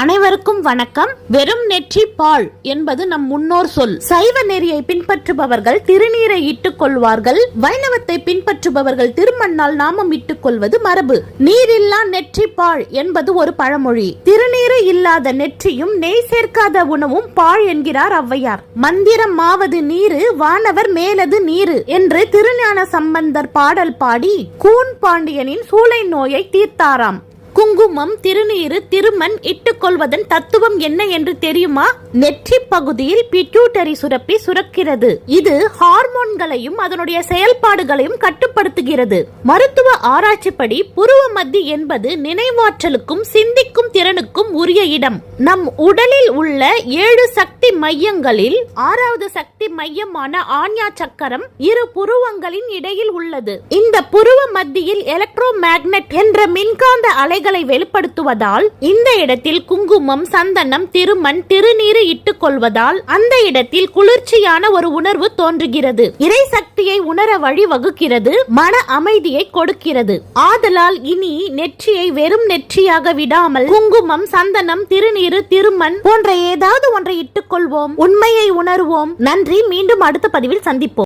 அனைவருக்கும் வணக்கம். வெறும் நெற்றி பால் என்பது நம் முன்னோர் சொல். சைவ நெறியை பின்பற்றுபவர்கள் திருநீரை இட்டுக் கொள்வார்கள். வைணவத்தை பின்பற்றுபவர்கள் திருமண்ணால் நாமம் இட்டுக் கொள்வது மரபு. நீரில்லா நெற்றி பால் என்பது ஒரு பழமொழி. திருநீரு இல்லாத நெற்றியும் நெய் சேர்க்காத உணவும் பால் என்கிறார் ஔவையார். மந்திரம் மாவது நீரு வானவர் மேலது நீரு என்று திருஞான சம்பந்தர் பாடல் பாடி கூன் பாண்டியனின் சூளை நோயை தீர்த்தாராம். குங்குமம் திருநீரு திருமண் இட்டுக்கொள்வதன் தத்துவம் என்ன என்று தெரியுமா? நெற்றி பகுதியில் பிட்யூட்டரி சுரப்பி சுரக்கிறது. இது ஹார்மோன்களையும் அதனுடைய செயல்பாடுகளையும் கட்டுப்படுத்துகிறது. மருத்துவ ஆராய்ச்சிப்படி புருவ மத்தி என்பது நினைவாற்றலுக்கும் சிந்திக்கும் திறனுக்கும் உரிய இடம். நம் உடலில் உள்ள ஏழு சக்தி மையங்களில் ஆறாவது சக்தி மையமான ஆன்யா சக்கரம் இரு புருவங்களின் இடையில் உள்ளது. இந்த புருவ மத்தியில் எலக்ட்ரோ மேக்னெட் என்ற மின்காந்த அலைகளை வெளிப்படுத்துவதால் இந்த இடத்தில் குங்குமம் சந்தனம் திருமண் திருநீரு இட்டுக் கொள்வதால் அந்த இடத்தில் குளிர்ச்சியான ஒரு உணர்வு தோன்றுகிறது. இறை சக்தியை உணர வழி வகுக்கிறது மன அமைதியை கொடுக்கிறது. ஆதலால் இனி நெற்றியை வெறும் நெற்றியாக விடாமல் குங்குமம் சந்தனம் திருநீரு திருமண் போன்ற ஏதாவது ஒன்றை இட்டுக் கொள்வோம் உண்மையை உணர்வோம். நன்றி. மீண்டும் அடுத்த பதிவில் சந்திப்போம்.